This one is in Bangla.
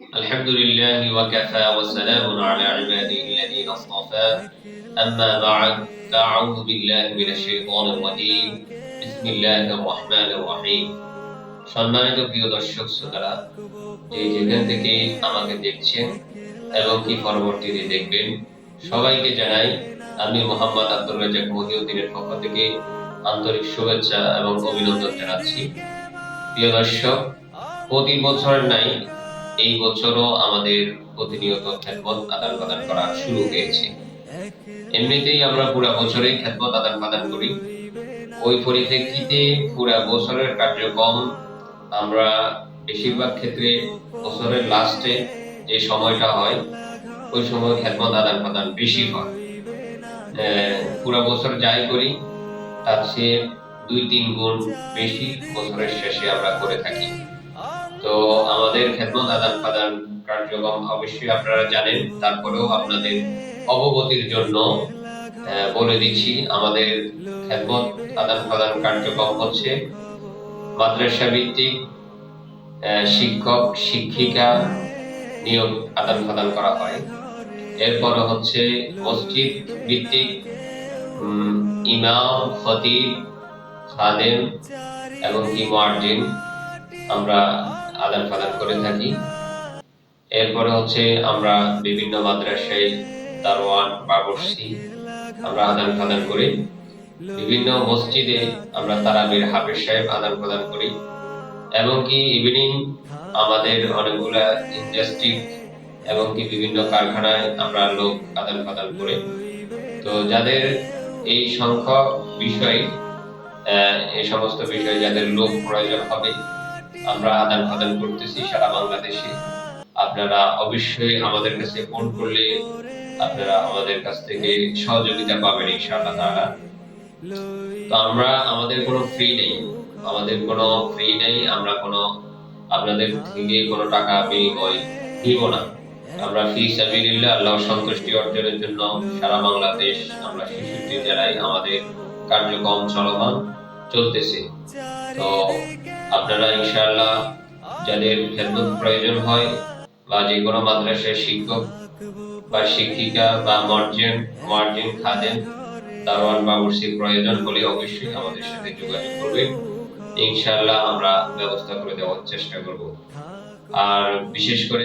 الحمد لله وكفى وسلام على عباده الذين اصطفى أما بعد فأعوذ بالله من الشيطان الرجيم بسم الله الرحمن الرحيم সম্মানিত প্রিয় দর্শক শ্রোতারা যে যেখান থেকে আমাকে দেখছেন এবং কি পরবর্তীতে দেখবেন সবাইকে জানাই আমি মোহাম্মদ আব্দুর রাজাক মহিউদ্দিনের পক্ষ থেকে আন্তরিক শুভেচ্ছা এবং অভিনন্দন জানাচ্ছি প্রিয় দর্শক প্রতি বছরের নাই এই বছরও আমাদের প্রতিনিয়ত খ্যাতমত আদান প্রদান করা শুরু হয়েছে। এমনিতেই আমরা পুরা বছরেই খ্যাতমত আদান প্রদান করি। ওই পরিপ্রেক্ষিতে পুরা বছরের কার্যক্রম আমরা বেশিরভাগ ক্ষেত্রে বছরের লাস্টে যে সময়টা হয়, ওই সময় খ্যাতমত আদান প্রদান বেশি হয়। পুরা বছর যাই করি, তার চেয়ে দুই তিন গুণ বেশি বছরের শেষে আমরা করে থাকি। তো আমাদের খেদমত আদান প্রদান কার্যক্রম অবশ্যই আপনারা জানেন, তারপরেও আপনাদের অবগতির জন্য বলে দিচ্ছি, আমাদের খেদমত আদান প্রদান কার্যক্রম হচ্ছে মাদ্রাসা ভিত্তিক শিক্ষক, শিক্ষিকা নিয়োগ আদান প্রদান করা হয়। এরপরে হচ্ছে মসজিদ ভিত্তিক ইমাম, খতিব, খাদেম এবং কি মার্জিন আমরা আদান প্রদান করে থাকি। এরপরে হচ্ছে আমরা বিভিন্ন মাদ্রাসায় দারোয়ান বাবরসি আমরা আদান প্রদান করি। বিভিন্ন মসজিদে আমরা তারাবির হাফেজ সাহেব আদান প্রদান করি। এবং কি ইভিনিং আমাদের অনেকগুলা ইন্ডাস্ট্রি এবং কি বিভিন্ন কারখানায় আমরা লোক আদান প্রদান করে। তো যাদের এই সংখ্যক বিষয় এই সমস্ত বিষয়ে যাদের লোক প্রয়োজন হবে আমরা আদান প্রদান করতেছি সারা বাংলাদেশে। আপনারা অবশ্যই আমাদের কাছে ফোন করলে আপনারা আমাদের কাছ থেকে সহযোগিতা পাবেন ইনশাআল্লাহ তাআলা। তো আমরা, আমাদের কোনো ফ্রি নেই। আমাদের কোনো ফ্রি নেই, আমরা কোনো, আপনাদের থেকে কোনো টাকা বিনিময় নিব না। আমরা ফি সাবিলিল্লাহ আল্লাহ সন্তুষ্টি অর্জনের জন্য সারা বাংলাদেশ, আমরা শিশুটি জেলায় আমাদের কার্যক্রম চলমান চলতেছে। তো আপনারা ইনশাআল্লাহ যাদের খেদমত প্রয়োজন হয় বা যে কোনো মাদ্রাসায় শিক্ষক বা শিক্ষিকা বা মার্জিন মার্জিন খাদেন দারোয়ান বাবুর্সি প্রয়োজন হলে অবশ্যই আমাদের সাথে যোগাযোগ করবেন। ইনশাআল্লাহ আমরা ব্যবস্থা করে দেওয়ার চেষ্টা করব। আর বিশেষ করে